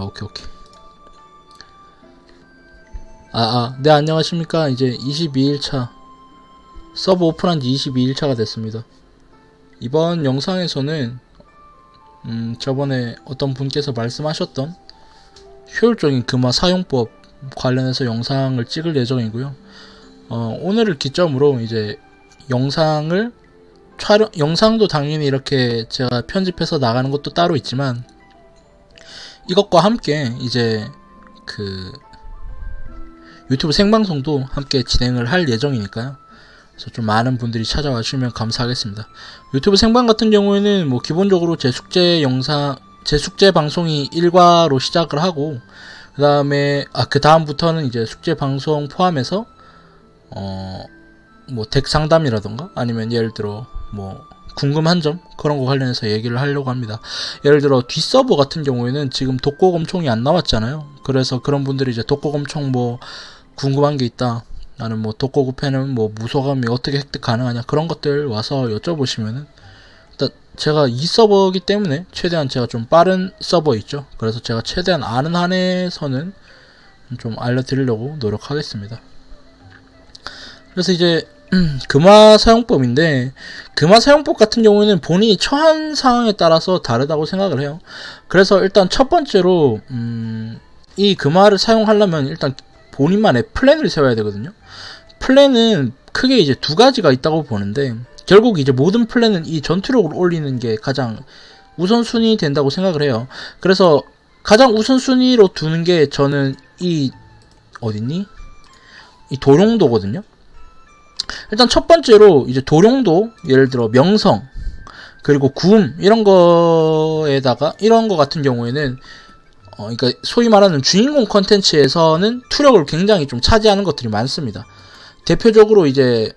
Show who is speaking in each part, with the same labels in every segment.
Speaker 1: 아 오케이 오케이. 아아 네 안녕하십니까. 이제 22일차 서브 오픈한 지 22일차가 됐습니다. 이번 영상에서는 음 저번에 어떤 분께서 말씀하셨던 효율적인 금화 사용법 관련해서 영상을 찍을 예정이고요. 어 오늘을 기점으로 이제 영상을 촬영 영상도 당연히 이렇게 제가 편집해서 나가는 것도 따로 있지만 이것과 함께 이제 그 유튜브 생방송도 함께 진행을 할 예정이니까요. 그래서 좀 많은 분들이 찾아와 주시면 감사하겠습니다. 유튜브 생방 같은 경우에는 뭐 기본적으로 제 숙제 영상 제 숙제 방송이 1과로 시작을 하고 그 다음에 아 그 다음부터는 이제 숙제 방송 포함해서 어 뭐 덱 상담이라던가 아니면 예를 들어 뭐 궁금한 점 그런 거 관련해서 얘기를 하려고 합니다. 예를 들어 뒷서버 같은 경우에는 지금 독고검총이 안 나왔잖아요. 그래서 그런 분들이 이제 독고검총 뭐 궁금한 게 있다. 나는 뭐 독고구패는 뭐 무소감이 어떻게 획득 가능하냐 그런 것들 와서 여쭤보시면은 일단 제가 이 서버이기 때문에 최대한 제가 좀 빠른 서버 있죠. 그래서 제가 최대한 아는 한에서는 좀 알려드리려고 노력하겠습니다. 그래서 이제 금화 사용법인데 금화 사용법 같은 경우에는 본인이 처한 상황에 따라서 다르다고 생각을 해요. 그래서 일단 첫 번째로 음, 이 금화를 사용하려면 일단 본인만의 플랜을 세워야 되거든요. 플랜은 크게 이제 두 가지가 있다고 보는데 결국 이제 모든 플랜은 이 전투력을 올리는 게 가장 우선순위 된다고 생각을 해요. 그래서 가장 우선순위로 두는 게 저는 이 어딨니? 이 도룡도거든요. 일단 첫 번째로 이제 도룡도 예를 들어 명성 그리고 구음 이런 거에다가 이런 거 같은 경우에는 어 그러니까 소위 말하는 주인공 컨텐츠에서는 투력을 굉장히 좀 차지하는 것들이 많습니다. 대표적으로 이제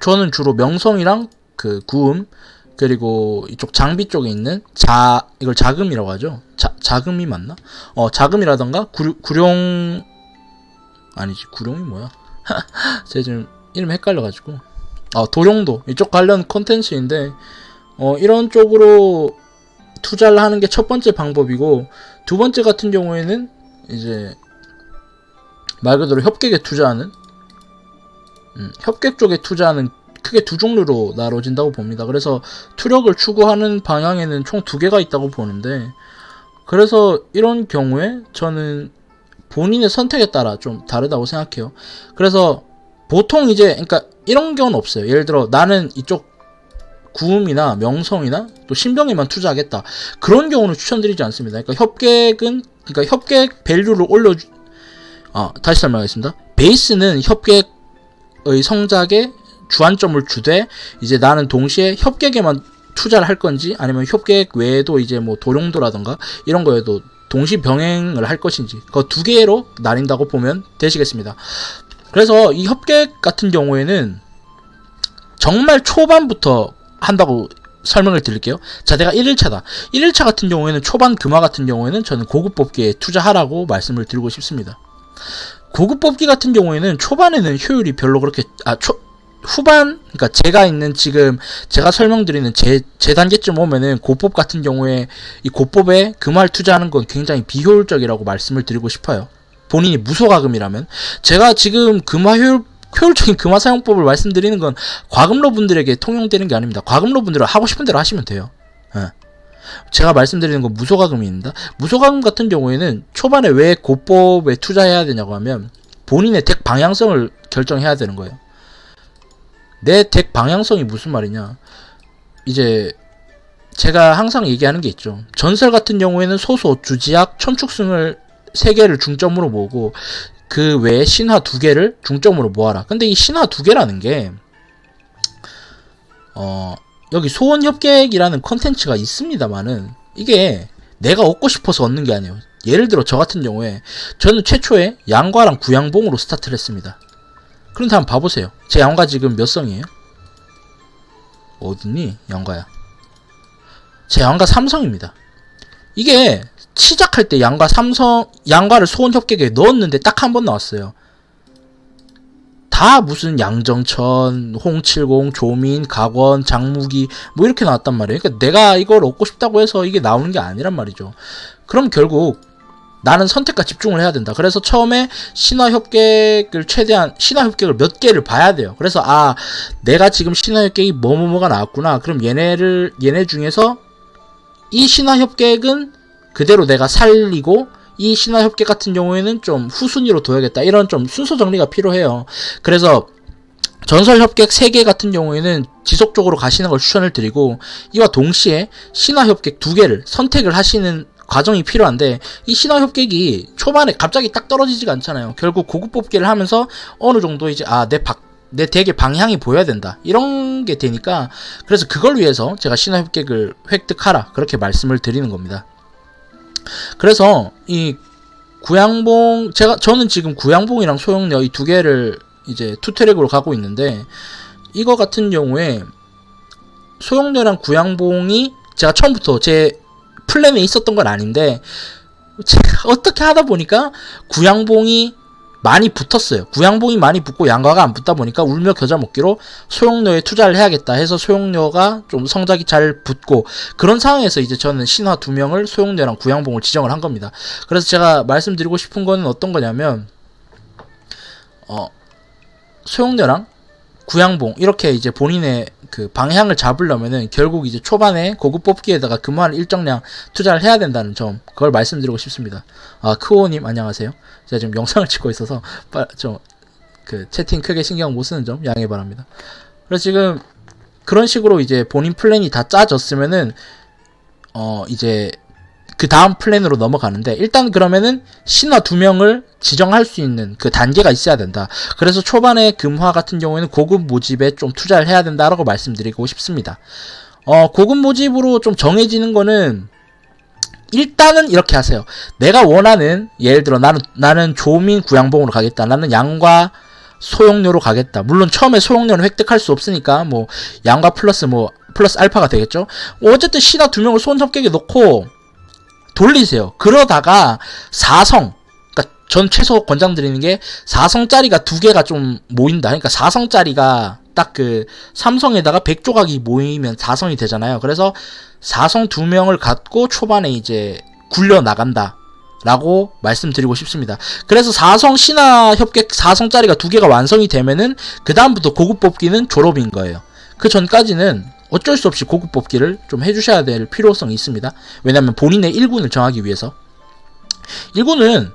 Speaker 1: 저는 주로 명성이랑 그 구음 그리고 이쪽 장비 쪽에 있는 자 이걸 자금이라고 하죠. 자 자금이 맞나? 어 자금이라던가 구룡 구룡 아니지 구룡이 뭐야? 제가 지금 이름 헷갈려가지고 아 도룡도 이쪽 관련 콘텐츠인데 어 이런 쪽으로 투자를 하는 게 첫 번째 방법이고 두 번째 같은 경우에는 이제 말 그대로 협객에 투자하는 음, 협객 쪽에 투자하는 크게 두 종류로 나눠진다고 봅니다. 그래서 투력을 추구하는 방향에는 총 두 개가 있다고 보는데 그래서 이런 경우에 저는 본인의 선택에 따라 좀 다르다고 생각해요. 그래서 보통 이제 그러니까 이런 경우는 없어요. 예를 들어 나는 이쪽 구음이나 명성이나 또 신병에만 투자하겠다. 그런 경우는 추천드리지 않습니다. 그러니까 협객은 그러니까 협객 밸류를 올려 아, 다시 설명하겠습니다. 베이스는 협객의 성작에 주안점을 주되 이제 나는 동시에 협객에만 투자를 할 건지 아니면 협객 외에도 이제 뭐 도룡도라던가 이런 거에도 동시 병행을 할 것인지 그 두 개로 나뉜다고 보면 되시겠습니다. 그래서 이 협객 같은 경우에는 정말 초반부터 한다고 설명을 드릴게요. 자, 내가 1일차다. 1일차 같은 경우에는 초반 금화 같은 경우에는 저는 고급 뽑기에 투자하라고 말씀을 드리고 싶습니다. 고급 뽑기 같은 경우에는 초반에는 효율이 별로 그렇게 아, 초, 후반 그러니까 제가 있는 지금 제가 설명드리는 제, 제 단계쯤 오면은 고법 같은 경우에 이 고법에 금화를 투자하는 건 굉장히 비효율적이라고 말씀을 드리고 싶어요. 본인이 무소가금이라면 제가 지금 금화 효율 효율적인 금화 사용법을 말씀드리는 건 과금러 분들에게 통용되는 게 아닙니다. 과금러 분들은 하고 싶은 대로 하시면 돼요. 예. 제가 말씀드리는 건 무소가금입니다. 무소가금 같은 경우에는 초반에 왜 고법에 투자해야 되냐고 하면 본인의 덱 방향성을 결정해야 되는 거예요. 내 덱 방향성이 무슨 말이냐? 이제 제가 항상 얘기하는 게 있죠. 전설 같은 경우에는 소소, 주지약, 천축승을 세 개를 중점으로 모으고 그 외에 신화 두 개를 중점으로 모아라. 근데 이 신화 두 개라는 게 어, 여기 소원 협객이라는 컨텐츠가 있습니다만은 이게 내가 얻고 싶어서 얻는 게 아니에요. 예를 들어 저 같은 경우에 저는 최초에 양과랑 구양봉으로 스타트를 했습니다. 그런데 한번 봐보세요. 제 양과 지금 몇 성이에요? 어딨니? 양과야. 제 양과 삼성입니다. 이게 시작할 때 양과 삼성 양과를 소원 협객에 넣었는데 딱 한 번 나왔어요. 다 무슨 양정천, 홍칠공, 조민, 각원, 장무기 뭐 이렇게 나왔단 말이에요. 그러니까 내가 이걸 얻고 싶다고 해서 이게 나오는 게 아니란 말이죠. 그럼 결국 나는 선택과 집중을 해야 된다. 그래서 처음에 신화 협객을 최대한 신화 협객을 몇 개를 봐야 돼요. 그래서 아 내가 지금 신화 협객이 뭐뭐뭐가 나왔구나. 그럼 얘네를 얘네 중에서 이 신화 협객은 그대로 내가 살리고 이 신화 협객 같은 경우에는 좀 후순위로 둬야겠다. 이런 좀 순서 정리가 필요해요. 그래서 전설 협객 3개 같은 경우에는 지속적으로 가시는 걸 추천을 드리고 이와 동시에 신화 협객 2개를 선택을 하시는 과정이 필요한데 이 신화 협객이 초반에 갑자기 딱 떨어지지가 않잖아요. 결국 고급 뽑기를 하면서 어느 정도 이제 아내 내 덱의 방향이 보여야 된다. 이런 게 되니까 그래서 그걸 위해서 제가 신화 협객을 획득하라. 그렇게 말씀을 드리는 겁니다. 그래서 이 구양봉 제가 저는 지금 구양봉이랑 소용려 이두 개를 이제 투트랙으로 가고 있는데 이거 같은 경우에 소용료랑 구양봉이 제가 처음부터 제 플랜에 있었던 건 아닌데 어떻게 하다 보니까 구양봉이 많이 붙었어요. 구양봉이 많이 붙고 양과가 안 붙다 보니까 울며 겨자 먹기로 소용료에 투자를 해야겠다 해서 소용료가 좀 성적이 잘 붙고 그런 상황에서 이제 저는 신화 두 명을 소용료랑 구양봉을 지정을 한 겁니다. 그래서 제가 말씀드리고 싶은 거는 어떤 거냐면 어 소용료랑 구양봉 이렇게 이제 본인의 그 방향을 잡으려면은 결국 이제 초반에 고급 뽑기에다가 그만 일정량 투자를 해야 된다는 점 그걸 말씀드리고 싶습니다. 아 크오님 안녕하세요. 제가 지금 영상을 찍고 있어서 좀그 채팅 크게 신경 못 쓰는 점 양해 바랍니다. 그래서 지금 그런 식으로 이제 본인 플랜이 다 짜졌으면은 어 이제 그 다음 플랜으로 넘어가는데 일단 그러면은 신화 두 명을 지정할 수 있는 그 단계가 있어야 된다. 그래서 초반에 금화 같은 경우에는 고급 모집에 좀 투자를 해야 된다라고 말씀드리고 싶습니다. 어, 고급 모집으로 좀 정해지는 거는 일단은 이렇게 하세요. 내가 원하는 예를 들어 나는 나는 조민 구양봉으로 가겠다. 나는 양과 소용료로 가겠다. 물론 처음에 소용료는 획득할 수 없으니까 뭐 양과 플러스 뭐 플러스 알파가 되겠죠. 어쨌든 신화 두 명을 손잡객에 넣고 돌리세요. 그러다가 4성, 그러니까 전 최소 권장드리는 게 4성짜리가 두 개가 좀 모인다. 그러니까 4성짜리가 딱 그 삼성에다가 100조각이 모이면 4성이 되잖아요. 그래서 4성 두 명을 갖고 초반에 이제 굴려 나간다. 라고 말씀드리고 싶습니다. 그래서 4성 신화 협객 4성짜리가 두 개가 완성이 되면은 그다음부터 고급 뽑기는 졸업인 거예요. 그 전까지는 어쩔 수 없이 고급 뽑기를 좀 해주셔야 될 필요성이 있습니다. 왜냐하면 본인의 1군을 정하기 위해서 1군은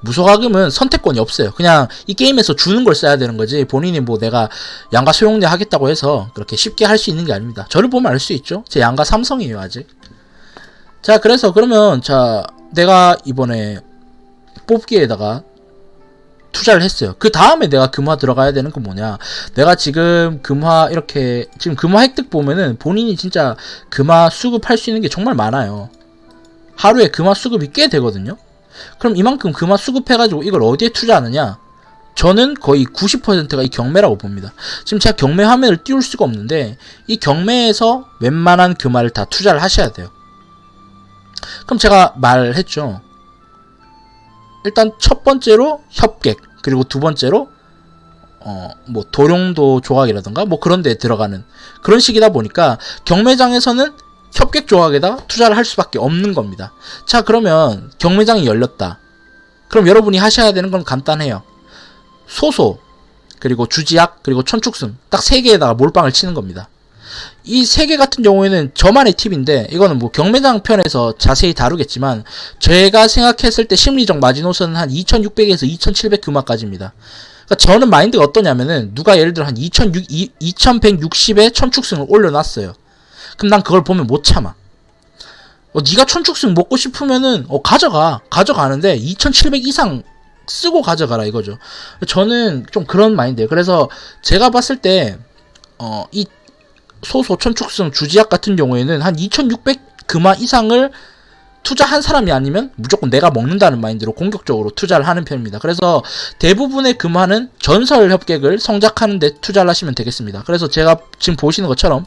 Speaker 1: 무소가금은 선택권이 없어요. 그냥 이 게임에서 주는 걸 써야 되는 거지 본인이 뭐 내가 양가 소용내 하겠다고 해서 그렇게 쉽게 할 수 있는 게 아닙니다. 저를 보면 알 수 있죠. 제 양가 삼성이에요 아직. 자 그래서 그러면 자 내가 이번에 뽑기에다가 투자를 했어요. 그 다음에 내가 금화 들어가야 되는 건 뭐냐. 내가 지금 금화 이렇게, 지금 금화 획득 보면은 본인이 진짜 금화 수급할 수 있는 게 정말 많아요. 하루에 금화 수급이 꽤 되거든요. 그럼 이만큼 금화 수급해가지고 이걸 어디에 투자하느냐? 저는 거의 90%가 이 경매라고 봅니다. 지금 제가 경매 화면을 띄울 수가 없는데 이 경매에서 웬만한 금화를 다 투자를 하셔야 돼요. 그럼 제가 말했죠. 일단 첫 번째로 협객 그리고 두 번째로 어 뭐 도룡도 조각이라던가 뭐 그런 데 들어가는 그런 식이다 보니까 경매장에서는 협객 조각에다 투자를 할 수밖에 없는 겁니다. 자 그러면 경매장이 열렸다. 그럼 여러분이 하셔야 되는 건 간단해요. 소소 그리고 주지약 그리고 천축승 딱세 개에다가 몰빵을 치는 겁니다. 이 세 개 같은 경우에는 저만의 팁인데 이거는 뭐 경매장 편에서 자세히 다루겠지만 제가 생각했을 때 심리적 마지노선은 한 2600에서 2700 그마까지입니다. 그러니까 저는 마인드가 어떠냐면은 누가 예를 들어 한 2600, 2160에 천축승을 올려놨어요. 그럼 난 그걸 보면 못 참아. 어, 네가 천축승 먹고 싶으면은 어, 가져가 가져가는데 2700 이상 쓰고 가져가라 이거죠. 저는 좀 그런 마인드예요. 그래서 제가 봤을 때 어, 이 소소 천축성 주지약 같은 경우에는 한 2600 금화 이상을 투자한 사람이 아니면 무조건 내가 먹는다는 마인드로 공격적으로 투자를 하는 편입니다. 그래서 대부분의 금화는 전설 협객을 성작하는 데 투자를 하시면 되겠습니다. 그래서 제가 지금 보시는 것처럼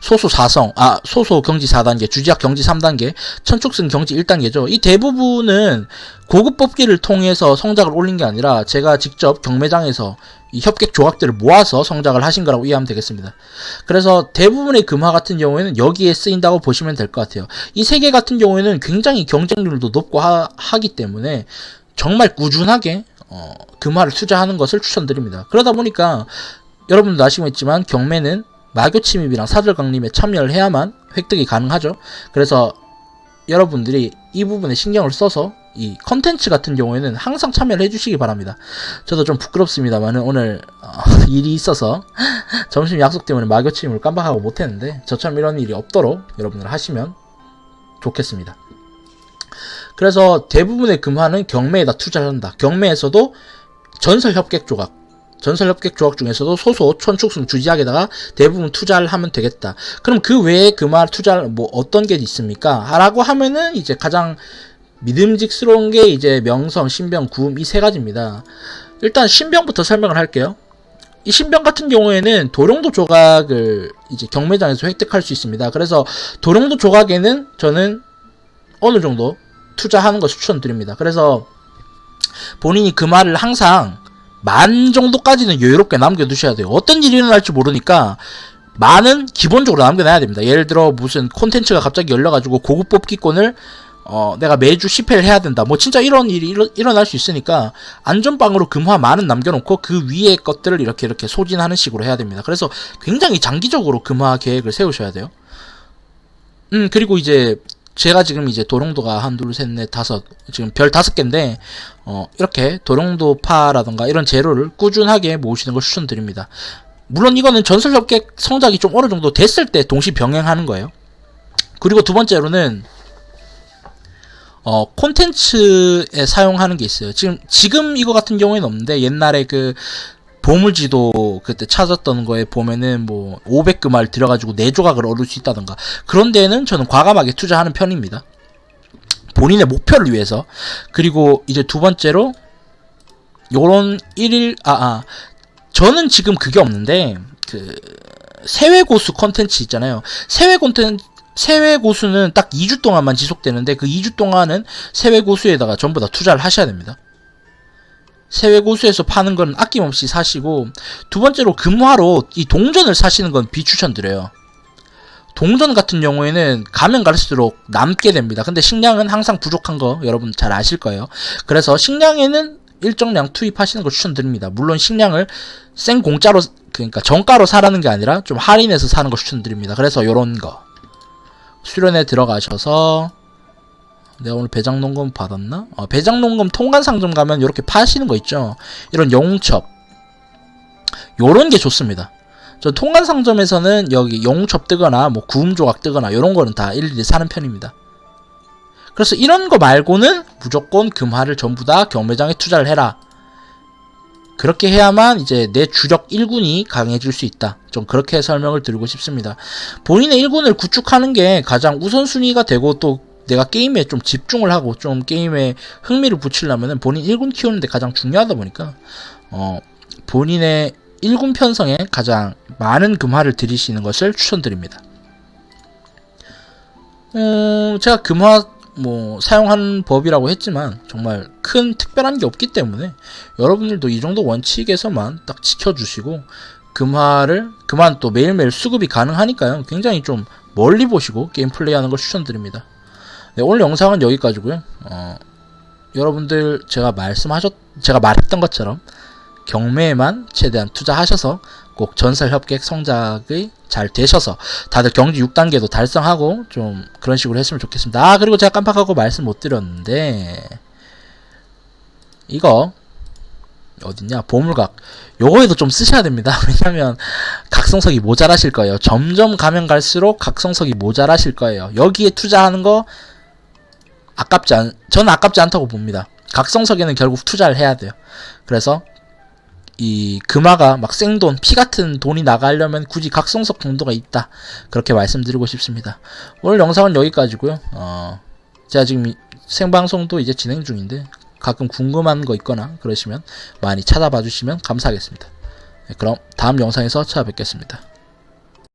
Speaker 1: 소수 4성, 아, 소수 경지 4단계, 주지학 경지 3단계, 천축승 경지 1단계죠. 이 대부분은 고급 뽑기를 통해서 성적을 올린 게 아니라 제가 직접 경매장에서 이 협객 조각들을 모아서 성적을 하신 거라고 이해하면 되겠습니다. 그래서 대부분의 금화 같은 경우에는 여기에 쓰인다고 보시면 될 것 같아요. 이 세 개 같은 경우에는 굉장히 경쟁률도 높고 하, 기 때문에 정말 꾸준하게 어, 금화를 투자하는 것을 추천드립니다. 그러다 보니까 여러분도 아시겠지만 경매는 마교 침입이랑 사절 강림에 참여를 해야만 획득이 가능하죠. 그래서 여러분들이 이 부분에 신경을 써서 이 컨텐츠 같은 경우에는 항상 참여를 해주시기 바랍니다. 저도 좀 부끄럽습니다만은 오늘 어, 일이 있어서 점심 약속 때문에 마교 침입을 깜빡하고 못했는데 저처럼 이런 일이 없도록 여러분들 하시면 좋겠습니다. 그래서 대부분의 금화는 경매에다 투자를 한다. 경매에서도 전설 협객 조각, 전설 협객 조각 중에서도 소소, 천축승, 주지학에다가 대부분 투자를 하면 되겠다. 그럼 그 외에 금화 투자를 뭐 어떤 게 있습니까? 라고 하면은 이제 가장 믿음직스러운 게 이제 명성, 신병, 구음 이 세 가지입니다. 일단 신병부터 설명을 할게요. 이 신병 같은 경우에는 도룡도 조각을 이제 경매장에서 획득할 수 있습니다. 그래서 도룡도 조각에는 저는 어느 정도 투자하는 것을 추천드립니다. 그래서 본인이 그 말을 항상 만 정도까지는 여유롭게 남겨두셔야 돼요. 어떤 일이 일어날지 모르니까 만은 기본적으로 남겨놔야 됩니다. 예를 들어 무슨 콘텐츠가 갑자기 열려가지고 고급 뽑기권을 어, 내가 매주 10회를 해야 된다. 뭐 진짜 이런 일이 일어, 일어날 수 있으니까 안전빵으로 금화 만은 남겨놓고 그 위에 것들을 이렇게 이렇게 소진하는 식으로 해야 됩니다. 그래서 굉장히 장기적으로 금화 계획을 세우셔야 돼요. 음 그리고 이제 제가 지금 이제 도룡도가 한 둘 셋 넷 다섯 지금 별 다섯 개인데 어 이렇게 도룡도파라던가 이런 재료를 꾸준하게 모으시는 걸 추천드립니다. 물론 이거는 전설 협객 성작이 좀 어느 정도 됐을 때 동시 병행하는 거예요. 그리고 두 번째로는 어 콘텐츠에 사용하는 게 있어요. 지금 지금 이거 같은 경우에는 없는데 옛날에 그 보물지도 그때 찾았던 거에 보면은 뭐 500금알 들어가지고 4조각을 얻을 수 있다던가 그런 데는 저는 과감하게 투자하는 편입니다. 본인의 목표를 위해서 그리고 이제 두 번째로 요런 1일 아, 아 저는 지금 그게 없는데 그 세외 고수 컨텐츠 있잖아요. 세외 콘텐츠 세외 고수는 딱 2주 동안만 지속되는데 그 2주 동안은 세외 고수에다가 전부 다 투자를 하셔야 됩니다. 세외 고수에서 파는 건 아낌없이 사시고 두 번째로 금화로 이 동전을 사시는 건 비추천드려요. 동전 같은 경우에는 가면 갈수록 남게 됩니다. 근데 식량은 항상 부족한 거 여러분 잘 아실 거예요. 그래서 식량에는 일정량 투입하시는 걸 추천드립니다. 물론 식량을 생 공짜로 그러니까 정가로 사라는 게 아니라 좀 할인해서 사는 걸 추천드립니다. 그래서 요런 거 수련회 들어가셔서 내가 오늘 배장농금 받았나? 어, 배장농금 통관상점 가면 이렇게 파시는 거 있죠. 이런 영웅첩. 요런 게 좋습니다. 저 통관상점에서는 여기 영웅첩 뜨거나 뭐 구음 조각 뜨거나 요런 거는 다 일일이 사는 편입니다. 그래서 이런 거 말고는 무조건 금화를 전부 다 경매장에 투자를 해라. 그렇게 해야만 이제 내 주력 1군이 강해질 수 있다. 좀 그렇게 설명을 드리고 싶습니다. 본인의 1군을 구축하는 게 가장 우선순위가 되고 또 내가 게임에 좀 집중을 하고 좀 게임에 흥미를 붙이려면 본인 1군 키우는데 가장 중요하다 보니까 어 본인의 1군 편성에 가장 많은 금화를 들이시는 것을 추천드립니다. 어, 제가 금화 뭐 사용하는 법이라고 했지만 정말 큰 특별한 게 없기 때문에 여러분들도 이 정도 원칙에서만 딱 지켜주시고 금화를 그만 또 매일매일 수급이 가능하니까요. 굉장히 좀 멀리 보시고 게임 플레이하는 걸 추천드립니다. 네, 오늘 영상은 여기까지고요. 어, 여러분들 제가 말씀하셨 제가 말했던 것처럼 경매에만 최대한 투자하셔서 꼭 전설 협객 성작이 잘 되셔서 다들 경지 6단계도 달성하고 좀 그런 식으로 했으면 좋겠습니다. 아 그리고 제가 깜빡하고 말씀 못 드렸는데 이거 어딨냐? 보물각. 요거에도 좀 쓰셔야 됩니다. 왜냐면 각성석이 모자라실 거예요. 점점 가면 갈수록 각성석이 모자라실 거예요. 여기에 투자하는 거 아깝지 않, 저는 아깝지 않다고 봅니다. 각성석에는 결국 투자를 해야 돼요. 그래서 이 금화가 막 생돈, 피 같은 돈이 나가려면 굳이 각성석 정도가 있다. 그렇게 말씀드리고 싶습니다. 오늘 영상은 여기까지고요. 어, 제가 지금 생방송도 이제 진행 중인데 가끔 궁금한 거 있거나 그러시면 많이 찾아봐 주시면 감사하겠습니다. 네, 그럼 다음 영상에서 찾아뵙겠습니다.